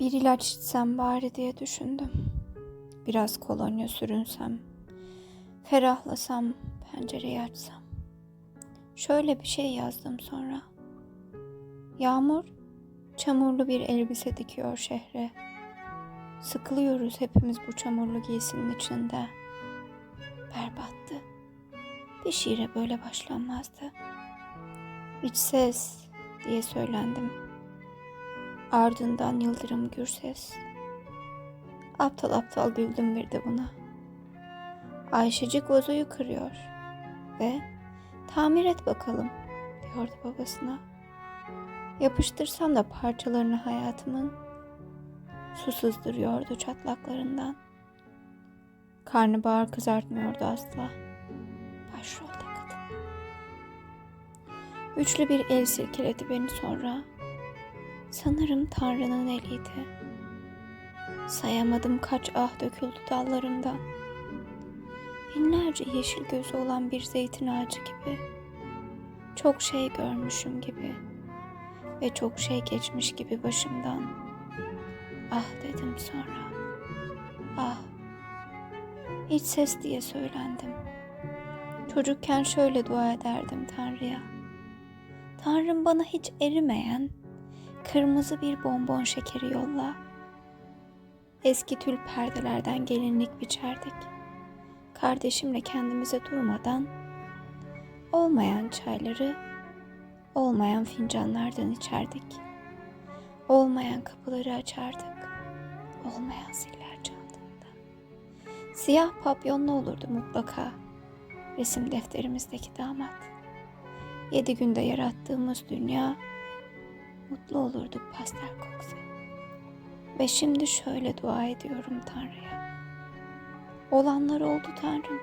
Bir ilaç içsem bari diye düşündüm. Biraz kolonya sürünsem, ferahlasam, pencereyi açsam. Şöyle bir şey yazdım sonra. Yağmur, çamurlu bir elbise dikiyor şehre. Sıkılıyoruz hepimiz bu çamurlu giysinin içinde. Berbattı. Bir şiire böyle başlanmazdı. İç ses diye söylendim. Ardından yıldırım gürses. Aptal aptal güldüm bir de buna. Ayşecik vazoyu kırıyor ve tamir et bakalım diyordu babasına. Yapıştırsam da parçalarını hayatımın su sızdırıyordu çatlaklarından. Karnabahar kızartmıyordu asla. Başrolde kadın. Güçlü bir el silkeledi beni sonra. Sanırım Tanrı'nın eliydi. Sayamadım kaç ah döküldü dallarımdan. Binlerce yeşil gözü olan bir zeytin ağacı gibi. Çok şey görmüşüm gibi. Ve çok şey geçmiş gibi başımdan. Ah dedim sonra. Ah. İç ses diye söylendim. Çocukken şöyle dua ederdim Tanrı'ya. Tanrım bana hiç erimeyen, kırmızı bir bonbon şekeri yolla. Eski tül perdelerden gelinlik biçerdik. Kardeşimle kendimize durmadan olmayan çayları olmayan fincanlardan içerdik. Olmayan kapıları açardık. Olmayan ziller çaldığında. Siyah papyonlu olurdu mutlaka resim defterimizdeki damat. Yedi günde yarattığımız dünya mutlu olurduk pastel koksa. Ve şimdi şöyle dua ediyorum Tanrı'ya. Olanlar oldu Tanrım.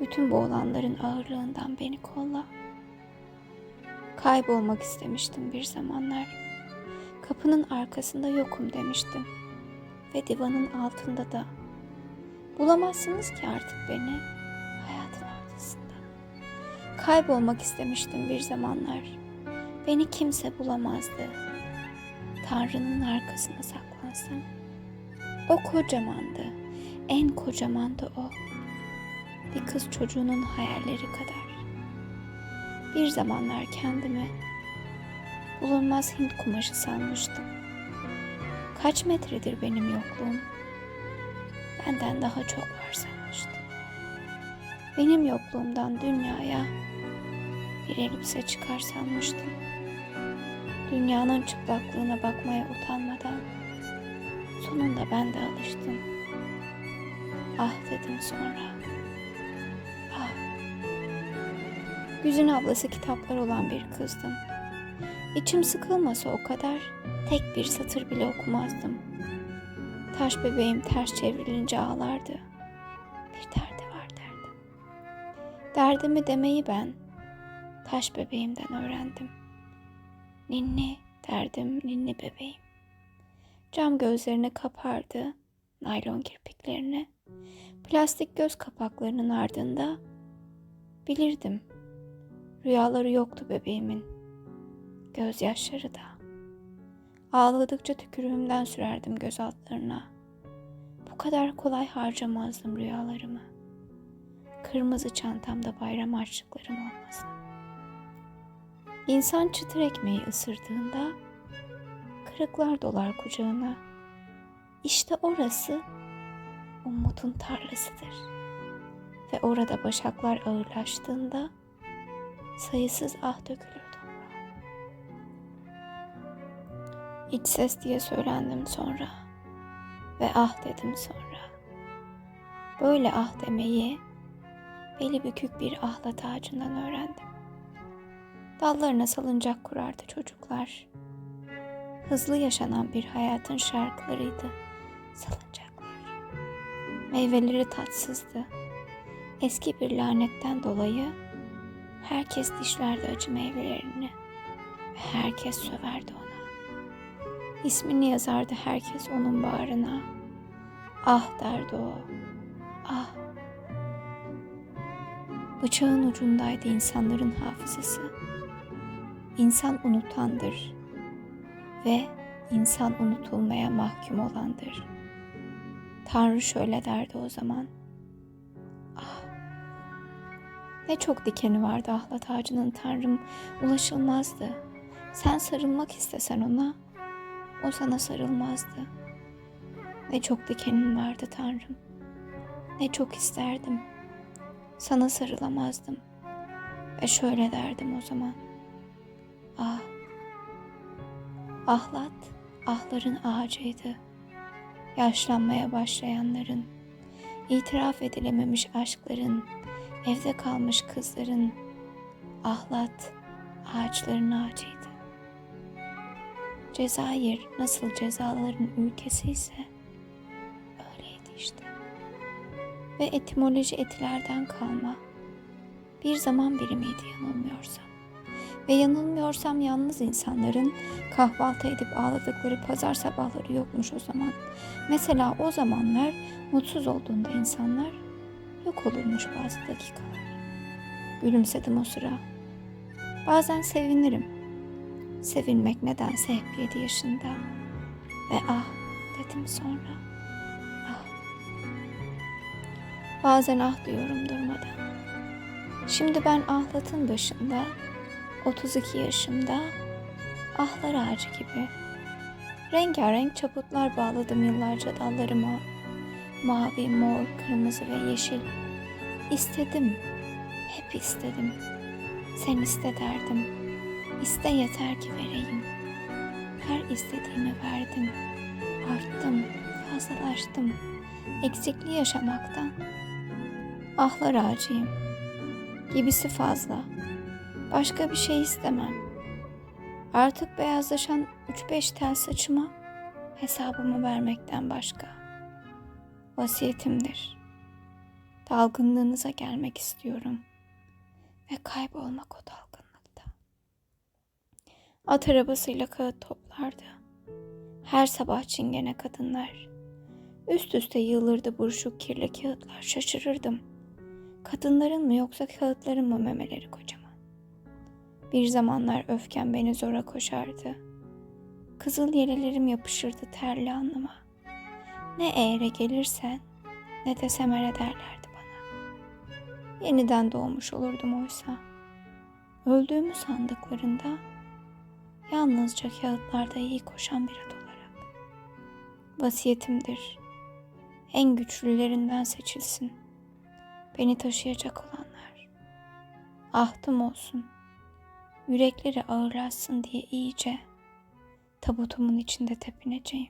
Bütün bu olanların ağırlığından beni kolla. Kaybolmak istemiştim bir zamanlar. Kapının arkasında yokum demiştim. Ve divanın altında da. Bulamazsınız ki artık beni hayatın ortasında. Kaybolmak istemiştim bir zamanlar. Beni kimse bulamazdı. Tanrı'nın arkasına saklansam. O kocamandı. En kocamandı o. Bir kız çocuğunun hayalleri kadar. Bir zamanlar kendimi bulunmaz Hint kumaşı sanmıştım. Kaç metredir benim yokluğum? Benden daha çok var sanmıştım. Benim yokluğumdan dünyaya bir elbise çıkar sanmıştım. Dünyanın çıplaklığına bakmaya utanmadan sonunda ben de alıştım. Ah dedim sonra. Ah. Güzin ablası kitaplar olan bir kızdım. İçim sıkılmasa o kadar tek bir satır bile okumazdım. Taş bebeğim ters çevrilince ağlardı. Bir derdi var derdim. Derdimi demeyi ben taş bebeğimden öğrendim. Ninni derdim ninni bebeğim. Cam gözlerini kapardı, naylon kirpiklerini. Plastik göz kapaklarının ardında bilirdim. Rüyaları yoktu bebeğimin. Gözyaşları da. Ağladıkça tükürüğümden sürerdim göz altlarına. Bu kadar kolay harcamazdım rüyalarımı. Kırmızı çantamda bayram harçlıklarım olmasa. İnsan çıtır ekmeği ısırdığında kırıklar dolar kucağına. İşte orası umutun tarlasıdır. Ve orada başaklar ağırlaştığında sayısız ah dökülür toprağa. İç ses diye söylendim sonra ve ah dedim sonra. Böyle ah demeyi beli bükük bir ahlat ağacından öğrendim. Dallarına salıncak kurardı çocuklar. Hızlı yaşanan bir hayatın şarkılarıydı salıncaklar. Meyveleri tatsızdı. Eski bir lanetten dolayı herkes dişlerdi acı meyvelerini ve herkes söverdi ona. İsmini yazardı herkes onun bağrına. Ah derdi o. Ah. Bıçağın ucundaydı insanların hafızası. İnsan unutandır ve insan unutulmaya mahkum olandır. Tanrı şöyle derdi o zaman. Ah, ne çok dikeni vardı ahlat ağacının Tanrım, ulaşılmazdı. Sen sarılmak istesen ona, o sana sarılmazdı. Ne çok dikenin vardı Tanrım. Ne çok isterdim. Sana sarılamazdım. Ve şöyle derdim o zaman. Ah, ahlat, ahların ağacıydı. Yaşlanmaya başlayanların, itiraf edilememiş aşkların, evde kalmış kızların, ahlat, ağaçların ağacıydı. Cezayir nasıl cezaların ülkesi ise öyleydi işte. Ve etimoloji etilerden kalma. Bir zaman birimiydi yanılmıyorsam. Ve yanılmıyorsam yalnız insanların kahvaltı edip ağladıkları pazar sabahları yokmuş o zaman. Mesela o zamanlar mutsuz olduğunda insanlar yok olurmuş bazı dakikalar. Gülümsedim o sıra. Bazen sevinirim. Sevinmek nedense hep yedi yaşında. Ve ah dedim sonra. Ah. Bazen ah diyorum durmadan. Şimdi ben ahlatın başında, 32 yaşımda, ahlar ağacı gibi. Rengarenk çaputlar bağladım yıllarca dallarıma. Mavi, mor, kırmızı ve yeşil. İstedim, hep istedim. Sen iste derdim. İste yeter ki vereyim. Her istediğimi verdim. Arttım, fazlalaştım. Eksikliği yaşamaktan. Ahlar ağacıyım. Gibisi fazla. Başka bir şey istemem. Artık beyazlaşan 3-5 tel saçıma hesabımı vermekten başka. Vasiyetimdir. Dalgınlığınıza gelmek istiyorum ve kaybolmak o dalgınlıkta. At arabasıyla kağıt toplardı. Her sabah çingene kadınlar. Üst üste yığılırdı buruşuk kirli kağıtlar. Şaşırırdım. Kadınların mı yoksa kağıtların mı memeleri kocaman? Bir zamanlar öfkem beni zora koşardı. Kızıl yelelerim yapışırdı terli alnıma. Ne eğre gelirsen ne de semere derlerdi bana. Yeniden doğmuş olurdum oysa. Öldüğümü sandıklarında yalnızca kağıtlarda iyi koşan bir at olarak. Vasiyetimdir. En güçlülerinden seçilsin. Beni taşıyacak olanlar. Ahtım olsun. Yürekleri ağırlaşsın diye iyice tabutumun içinde tepineceğim.